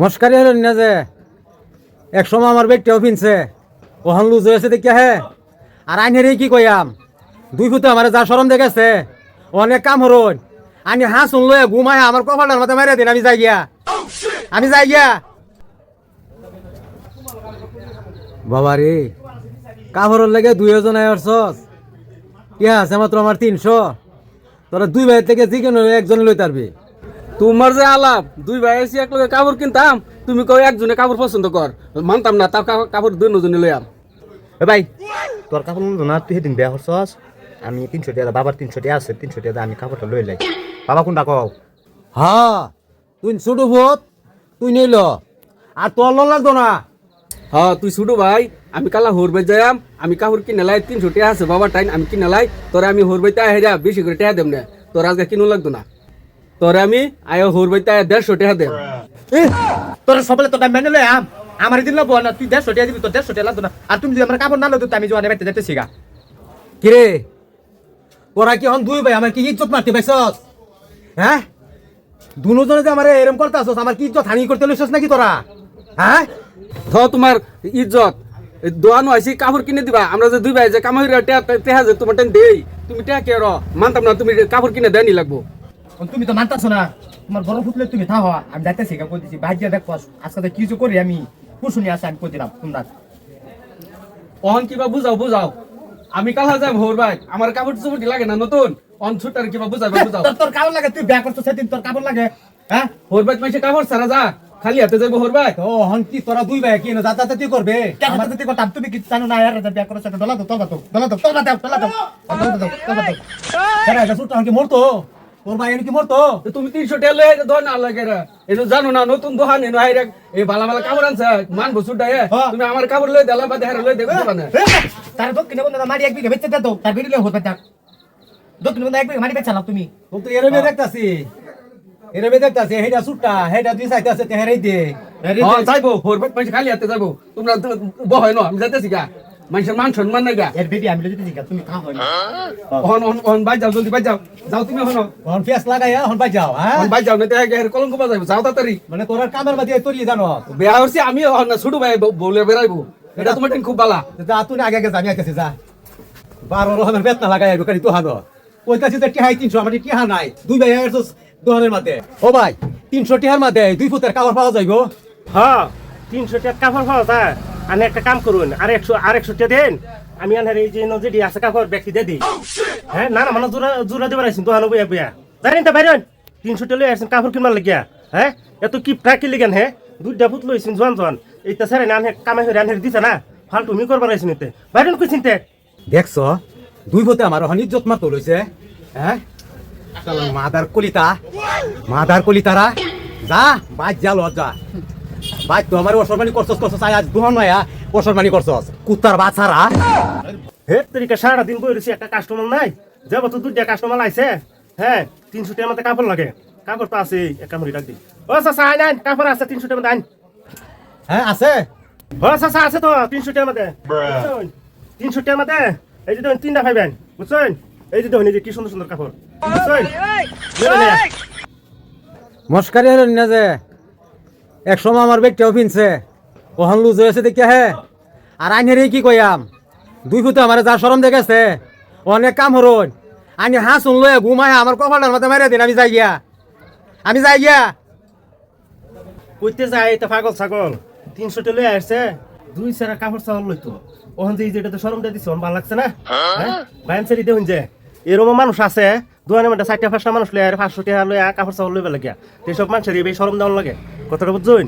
মস্কারি হলেন না যে? এক সময় আমার বেগটাও ফিনছে। ওহান লুজ হয়েছে দেখিয়া হে। আর আইনের কি কইয়াম? দুই ফুটে আমার যা সরম দেখেছে। অনেক কাম হরণ আনি হাঁ শুনলো ঘুমায় আমার কপালটার মাথা মারিয়া দিন, আমি যাই গিয়া। আমি যাই গিয়া। বাবা রে কাপড়ের লেগে দুই জন আয়রছস ইয়া আছে মাত্র আমার তিনশো। তোরা দুই ভাই থেকে চিকেন একজন লই তারবি তোমার যে আলাপ দুই ভাই এসে এক লগে কাপড় কিনতাম তুমি কই একজনে কাপড় পছন্দ কর। মানতাম না তাও কাপড় দুই নজনে লইয়াম এ ভাই তোর কাপড় না তুই সেদিন বেয়া করছস? আমি তিনশো টাকা বাবার তিনশো টাকা আছে তিনশো টাকা আমি কাপড়টা লই লাই। বাবা কোনটা কও? হ্যাঁ তুই ছোট ভূত তুই নিল আর তোর লোন লাগতো না? হ্যাঁ তুই ছুটু ভাই আমি কালা হরবে যাইম আমি কাপড় কিনে লাই তিনশো টাকা আছে বাবার টাইম আমি কিনে লাই তোরা আমি হরবাইতে হেরা বেশি করে টাকা দেব না। তোর আজকে কিনো লাগতো না। তোরা আমি আয় হুর হরবাইতে দেড়শো টাকা দেব। এ, তোর সবলে তোর মেনে লই আম। আমার দিন লব না তুই দেড়শো টাকা দিবি তোর দেড়শো টাকা লাগতো না। আর তুমি যদি আমার কাপড় না লতো আমি জোয়ানে বাইতে যেতে শিখা কিরে? তোরা কি হন দুই ভাই আমার কি ইজ্জত মারতে পাইছস? হ্যাঁ? দুজনে যে আমার এরম করতে আসছ আমার কি ইজ্জত হানি করতে লইছস নাকি তোরা? হ্যাঁ? ধ তোমার ইজ্জত। দোয়ানো আইসি কাপড় কিনে দিবা। আমরা যে দুই ভাই যে কামাই টেহা যে তোমার টেন দেই তুমি টেহা কে র? মানতাম না তুমি কাপড় কিনে দেয়নি লাগবো। তুমি তো মানতাছ না। তোমার বড় ফুটলে তুমি থাও আমি যাইতে শিখা কই দিছি ভাইয়া দেখো আজকে তো কিছু করি আমি কুশুনি আছে আমি কই দিলাম তোমরা? অহন কিবা বুঝাও বুঝাও। আমি কালা যাই ভোর ভাই। আমার কাপড় চুপড়ি লাগে না নতুন? অন ছুটার কিবা বুঝাবে বুঝাও। তোর তোর কাপড় লাগে তুই বিয়া করছ সেদিন তোর কাপড় লাগে হ্যাঁ? হোর ভাই মাইসে কাপড় সারা যা খালি হাতে যাইবো হোর ভাই। তো হন কি তোরা দুই ভাই কি না যাতা যাতি করবে? তুই করতাম তুমি কি জানো না ইয়ার বিয়া করছ ডলা দাও ডলা দাও ডলা দাও ডলা দাও ডলা দাও ডলা দাও ডলা দাও কেন এটা সুট কি মরতো? তোর ভাই কি মরতো? তুমি তিনশো লয়ে দোয়া না লাগে এটা জানো না নতুন দোহান এনো হাইরে এই বালা বালা কাপড় আনছে মান বসুর ডায়ে। তুমি আমার কাপড় লয়ে দেলা বা দেহারে লয়ে দেবে না তার দক্ষিণে বন্ধু মারি এক বিঘা বেচে দাও তার বিড়ি হতে যাক দক্ষিণে বন্ধু এক বিঘা মারি বেচালাম তুমি। তোর তো এরমে দেখতাছি। এরমে দেখতাছি হেডা সুটটা হেডা দুই সাইড আছে তেহারাই দে। যাইবো হোর ভাই মাইসে খালি হাতে যাইবো। তোমরা বহাই না আমি যাইতেছি গা। মানুষের মান সম্মান নাই গা। এর বেটি আমি যদি জিজ্ঞাসা তুমি খাও হয়। না অহন অহন অহন বাই যাও জলদি বাই যাও যাও তুমি হন হন ফেস লাগাইয়া হন বাই যাও হ্যাঁ। অহন বাই যাও না তে হের কলঙ্ক বাজাইবো। যাও তাড়াতাড়ি। মানে তোরা কামের মাঝে তৈরি জানো। বেয়া হচ্ছে আমি হন না ছোট ভাই বলে বেড়াইবো। এটা তোমার টেন খুব বালা। যা তুই আগে আগে যাবি আইতেছি যা। বারো রকমের বেতনা লাগাই আইবো কারি তোহানো। কইতাছি তো টিহাই তিনশো আমার টিহা নাই। দুই ভাই আইছো দোকানের মাঝে। ও ভাই তিনশো টিহার মাঝে দুই ফুটের কাপড় পাওয়া যাইবো? হ্যাঁ তিনশো টাকা কাপড় পাওয়া যায়। আমি একটা কাম করুন, আর একশো আর একশো টাকা দেন। আমি আনহার এই যে নজেডি আছে কাপড় ব্যক্তি দিয়ে দিই। হ্যাঁ না না মানে জোড়া জোড়া দেবার আইসিন তো হানো বইয়া বইয়া। জানেন তো, বাইরেন। তিনশো টাকা লই আসছেন, কাপড় কিনবার লাগিয়া। হ্যাঁ এত কি প্রায় কিনলি কেন হ্যাঁ? দুইটা ফুট লইছেন, জোয়ান জোয়ান। এইটা স্যার আনহে কামাই হয়ে আনহে দিছে না। ফাল তুমি করবার আইসিন এতে। বাইরেন কই চিনতে? দেখছ, দুই ফুটে আমার হন ইজ্জত মারতো লইছে হ্যাঁ? মাদার কলিতা, মাদার কলিতারা, যা বাজ যা লজ্জা। বাজ তো আমার অসরমানি করছস করছস আজ দুহন নয়া অসরমানি করছস। কুত্তার বাছারা হে তরিকা সারাদিন বই রয়েছি একটা কাস্টমার নাই। যাব তো দুইটা কাস্টমার আইছে হ্যাঁ তিনশো টাকা মতো কাপড় লাগে। কাপড় তো আছে এক কামড়ি ডাক দিই ও চাচা আইন আইন কাপড় আছে তিনশো টাকা মতো আইন হ্যাঁ আছে। ও চাচা আছে তো তিনশো টাকা মতো? তিনশো টাকা মতো এই যে দেখুন তিনটা পাইবেন বুঝছেন? এই যে দেখুন এই যে কি সুন্দর সুন্দর কাপড় বুঝছেন? মস্কারি হলেন না যে। এক সময় আমার বেগটাও ফিনছে ওহান লুজ হয়েছে দেখে হে। আর আইনের কি কইয়াম? দুই ফুটে আমার যা সরম দেখেছে অনেক কাম হরণ আনি হাঁ শুনলো ঘুমায় আমার কপালটার মাথা মারিয়া দিন আমি যাই গিয়া। আমি যাই গিয়া। কইতে যায় এটা পাগল ছাগল তিনশো টাকা লয়ে আসছে দুই সেরা কাপড় চাওয়ার লইতো ওখান যে যেটা তো সরম দিয়ে দিছে ভালো লাগছে না? হ্যাঁ? বাইন সেরি দেখুন যে এরকম মানুষ আছে দোকানের মধ্যে চারটা মানুষ লয় আর পাঁচশো টাকা লয়ে কাপড় চাপড় লইবে লাগে সেসব মানুষের এই সরম দেওয়ার লাগে। কথাটা বুঝছেন